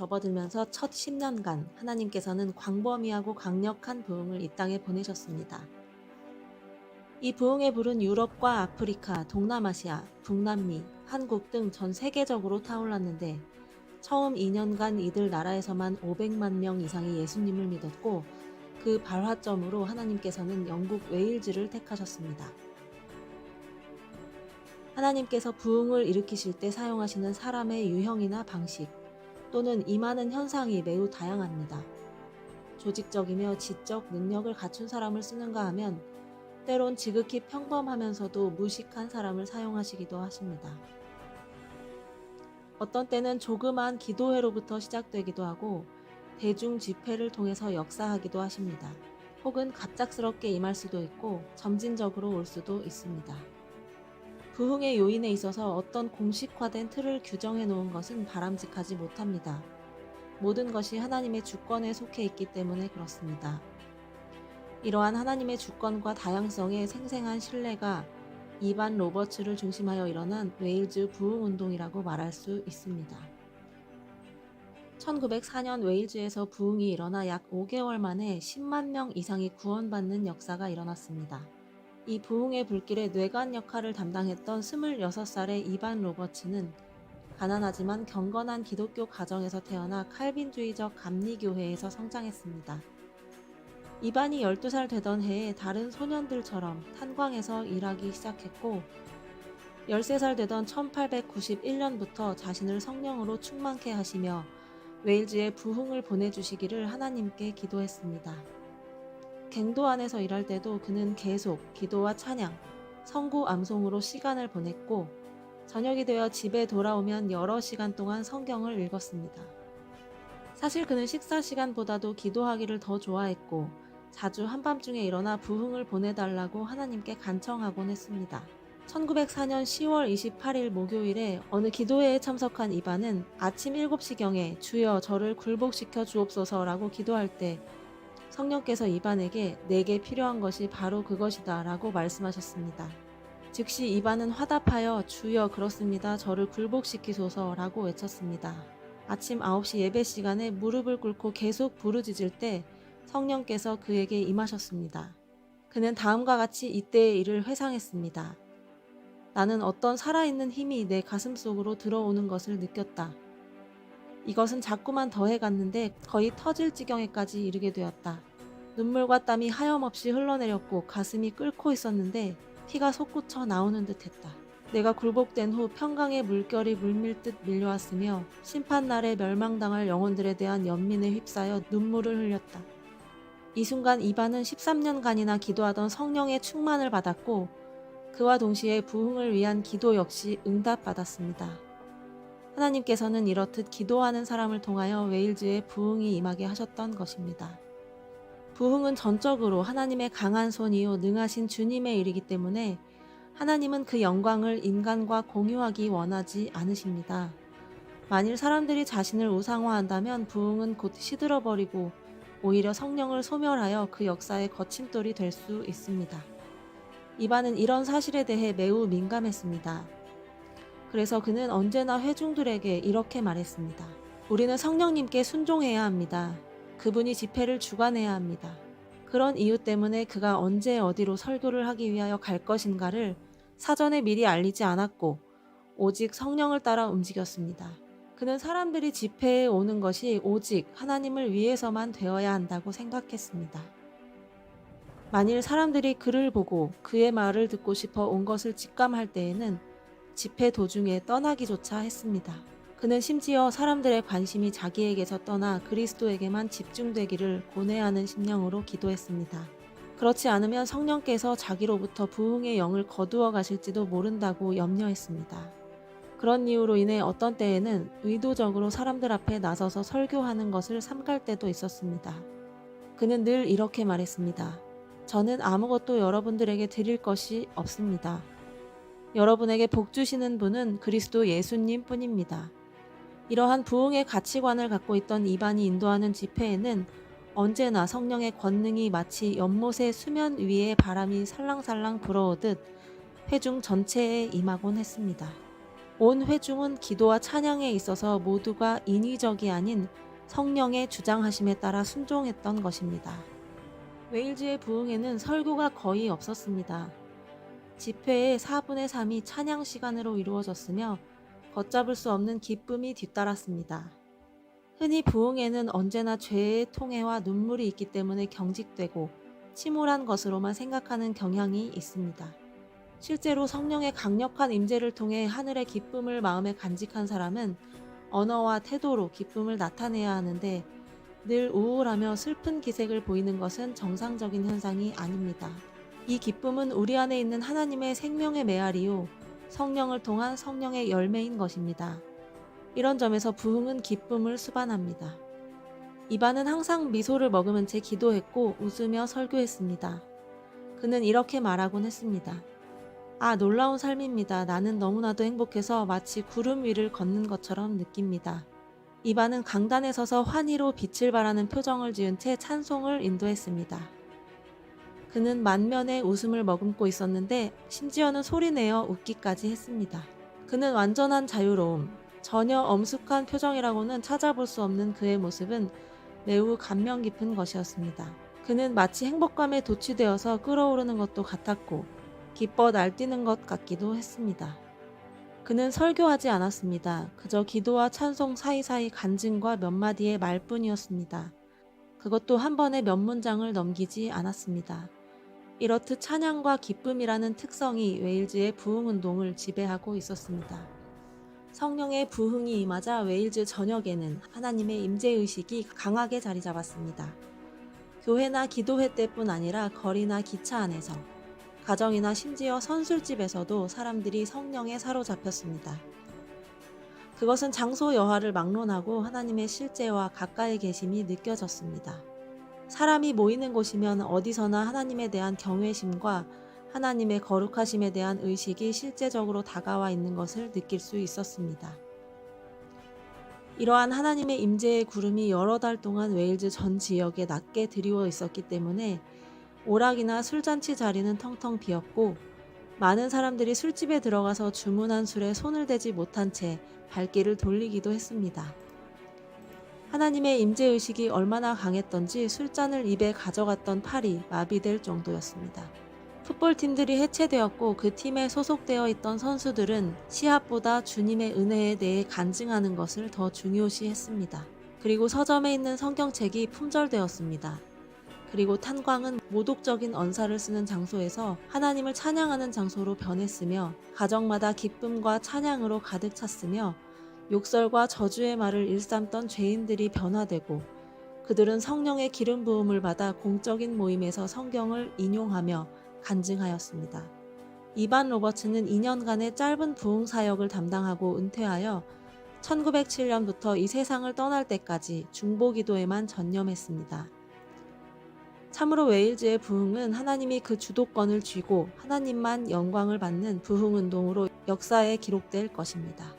접어들면서 첫 10년간 하나님께서는 광범위하고 강력한 부흥을 이 땅에 보내셨습니다. 이 부흥의 불은 유럽과 아프리카, 동남아시아, 북남미, 한국 등 전 세계적으로 타올랐는데 처음 2년간 이들 나라에서만 500만 명 이상이 예수님을 믿었고 그 발화점으로 하나님께서는 영국 웨일즈를 택하셨습니다. 하나님께서 부흥을 일으키실 때 사용하시는 사람의 유형이나 방식 또는 임하는 현상이 매우 다양합니다. 조직적이며 지적 능력을 갖춘 사람을 쓰는가 하면 때론 지극히 평범하면서도 무식한 사람을 사용하시기도 하십니다. 어떤 때는 조그만 기도회로부터 시작되기도 하고 대중 집회를 통해서 역사하기도 하십니다. 혹은 갑작스럽게 임할 수도 있고 점진적으로 올 수도 있습니다. 부흥의 요인에 있어서 어떤 공식화된 틀을 규정해 놓은 것은 바람직하지 못합니다. 모든 것이 하나님의 주권에 속해 있기 때문에 그렇습니다. 이러한 하나님의 주권과 다양성의 생생한 신뢰가 이반 로버츠를 중심하여 일어난 웨일즈 부흥 운동이라고 말할 수 있습니다. 1904년 웨일즈에서 부흥이 일어나 약 5개월 만에 10만 명 이상이 구원받는 역사가 일어났습니다. 이 부흥의 불길에 뇌관 역할을 담당했던 26살의 이반 로버츠는 가난하지만 경건한 기독교 가정에서 태어나 칼빈주의적 감리교회에서 성장했습니다. 이반이 12살 되던 해에 다른 소년들처럼 탄광에서 일하기 시작했고 13살 되던 1891년부터 자신을 성령으로 충만케 하시며 웨일즈에 부흥을 보내주시기를 하나님께 기도했습니다. 갱도 안에서 일할 때도 그는 계속 기도와 찬양, 성구 암송으로 시간을 보냈고 저녁이 되어 집에 돌아오면 여러 시간 동안 성경을 읽었습니다. 사실 그는 식사 시간보다도 기도하기를 더 좋아했고 자주 한밤중에 일어나 부흥을 보내달라고 하나님께 간청하곤 했습니다. 1904년 10월 28일 목요일에 어느 기도회에 참석한 이반은 아침 7시경에 주여 저를 굴복시켜 주옵소서라고 기도할 때 성령께서 이반에게 내게 필요한 것이 바로 그것이다 라고 말씀하셨습니다. 즉시 이반은 화답하여 주여 그렇습니다. 저를 굴복시키소서 라고 외쳤습니다. 아침 9시 예배 시간에 무릎을 꿇고 계속 부르짖을 때 성령께서 그에게 임하셨습니다. 그는 다음과 같이 이때의 일을 회상했습니다. 나는 어떤 살아있는 힘이 내 가슴 속으로 들어오는 것을 느꼈다. 이것은 자꾸만 더해갔는데 거의 터질 지경에까지 이르게 되었다. 눈물과 땀이 하염없이 흘러내렸고 가슴이 끓고 있었는데 피가 솟구쳐 나오는 듯 했다. 내가 굴복된 후 평강의 물결이 물밀듯 밀려왔으며 심판날에 멸망당할 영혼들에 대한 연민에 휩싸여 눈물을 흘렸다. 이 순간 이반은 13년간이나 기도하던 성령의 충만을 받았고 그와 동시에 부흥을 위한 기도 역시 응답받았습니다. 하나님께서는 이렇듯 기도하는 사람을 통하여 웨일즈에 부흥이 임하게 하셨던 것입니다. 부흥은 전적으로 하나님의 강한 손이요 능하신 주님의 일이기 때문에 하나님은 그 영광을 인간과 공유하기 원하지 않으십니다. 만일 사람들이 자신을 우상화한다면 부흥은 곧 시들어버리고 오히려 성령을 소멸하여 그 역사의 거침돌이 될 수 있습니다. 이반은 이런 사실에 대해 매우 민감했습니다. 그래서 그는 언제나 회중들에게 이렇게 말했습니다. 우리는 성령님께 순종해야 합니다. 그분이 집회를 주관해야 합니다. 그런 이유 때문에 그가 언제 어디로 설교를 하기 위하여 갈 것인가를 사전에 미리 알리지 않았고 오직 성령을 따라 움직였습니다. 그는 사람들이 집회에 오는 것이 오직 하나님을 위해서만 되어야 한다고 생각했습니다. 만일 사람들이 그를 보고 그의 말을 듣고 싶어 온 것을 직감할 때에는 집회 도중에 떠나기조차 했습니다. 그는 심지어 사람들의 관심이 자기에게서 떠나 그리스도에게만 집중되기를 고뇌하는 심령으로 기도했습니다. 그렇지 않으면 성령께서 자기로부터 부흥의 영을 거두어 가실지도 모른다고 염려했습니다. 그런 이유로 인해 어떤 때에는 의도적으로 사람들 앞에 나서서 설교하는 것을 삼갈 때도 있었습니다. 그는 늘 이렇게 말했습니다. 저는 아무것도 여러분들에게 드릴 것이 없습니다. 여러분에게 복 주시는 분은 그리스도 예수님 뿐입니다. 이러한 부흥의 가치관을 갖고 있던 이반이 인도하는 집회에는 언제나 성령의 권능이 마치 연못의 수면 위에 바람이 살랑살랑 불어오듯 회중 전체에 임하곤 했습니다. 온 회중은 기도와 찬양에 있어서 모두가 인위적이 아닌 성령의 주장하심에 따라 순종했던 것입니다. 웨일즈의 부흥에는 설교가 거의 없었습니다. 집회의 4분의 3이 찬양 시간으로 이루어졌으며 걷잡을 수 없는 기쁨이 뒤따랐습니다. 흔히 부흥에는 언제나 죄의 통해와 눈물이 있기 때문에 경직되고 침울한 것으로만 생각하는 경향이 있습니다. 실제로 성령의 강력한 임재를 통해 하늘의 기쁨을 마음에 간직한 사람은 언어와 태도로 기쁨을 나타내야 하는데 늘 우울하며 슬픈 기색을 보이는 것은 정상적인 현상이 아닙니다. 이 기쁨은 우리 안에 있는 하나님의 생명의 메아리요 성령을 통한 성령의 열매인 것입니다. 이런 점에서 부흥은 기쁨을 수반합니다. 이반은 항상 미소를 머금은 채 기도했고 웃으며 설교했습니다. 그는 이렇게 말하곤 했습니다. 아, 놀라운 삶입니다. 나는 너무나도 행복해서 마치 구름 위를 걷는 것처럼 느낍니다. 이반은 강단에 서서 환희로 빛을 발하는 표정을 지은 채 찬송을 인도했습니다. 그는 만면에 웃음을 머금고 있었는데 심지어는 소리내어 웃기까지 했습니다. 그는 완전한 자유로움, 전혀 엄숙한 표정이라고는 찾아볼 수 없는 그의 모습은 매우 감명 깊은 것이었습니다. 그는 마치 행복감에 도취되어서 끓어오르는 것도 같았고 기뻐 날뛰는 것 같기도 했습니다. 그는 설교하지 않았습니다. 그저 기도와 찬송 사이사이 간증과 몇 마디의 말뿐이었습니다. 그것도 한 번에 몇 문장을 넘기지 않았습니다. 이렇듯 찬양과 기쁨이라는 특성이 웨일즈의 부흥 운동을 지배하고 있었습니다. 성령의 부흥이 임하자 웨일즈 전역에는 하나님의 임재 의식이 강하게 자리 잡았습니다. 교회나 기도회 때뿐 아니라 거리나 기차 안에서 가정이나 심지어 선술집에서도 사람들이 성령에 사로잡혔습니다. 그것은 장소 여하를 막론하고 하나님의 실제와 가까이 계심이 느껴졌습니다. 사람이 모이는 곳이면 어디서나 하나님에 대한 경외심과 하나님의 거룩하심에 대한 의식이 실제적으로 다가와 있는 것을 느낄 수 있었습니다. 이러한 하나님의 임재의 구름이 여러 달 동안 웨일즈 전 지역에 낮게 드리워 있었기 때문에 오락이나 술잔치 자리는 텅텅 비었고 많은 사람들이 술집에 들어가서 주문한 술에 손을 대지 못한 채 발길을 돌리기도 했습니다. 하나님의 임재 의식이 얼마나 강했던지 술잔을 입에 가져갔던 팔이 마비될 정도였습니다. 풋볼팀들이 해체되었고 그 팀에 소속되어 있던 선수들은 시합보다 주님의 은혜에 대해 간증하는 것을 더 중요시했습니다. 그리고 서점에 있는 성경책이 품절되었습니다. 그리고 탄광은 모독적인 언사를 쓰는 장소에서 하나님을 찬양하는 장소로 변했으며 가정마다 기쁨과 찬양으로 가득 찼으며 욕설과 저주의 말을 일삼던 죄인들이 변화되고 그들은 성령의 기름 부음을 받아 공적인 모임에서 성경을 인용하며 간증하였습니다. 이반 로버츠는 2년간의 짧은 부흥 사역을 담당하고 은퇴하여 1907년부터 이 세상을 떠날 때까지 중보 기도에만 전념했습니다. 참으로 웨일즈의 부흥은 하나님이 그 주도권을 쥐고 하나님만 영광을 받는 부흥 운동으로 역사에 기록될 것입니다.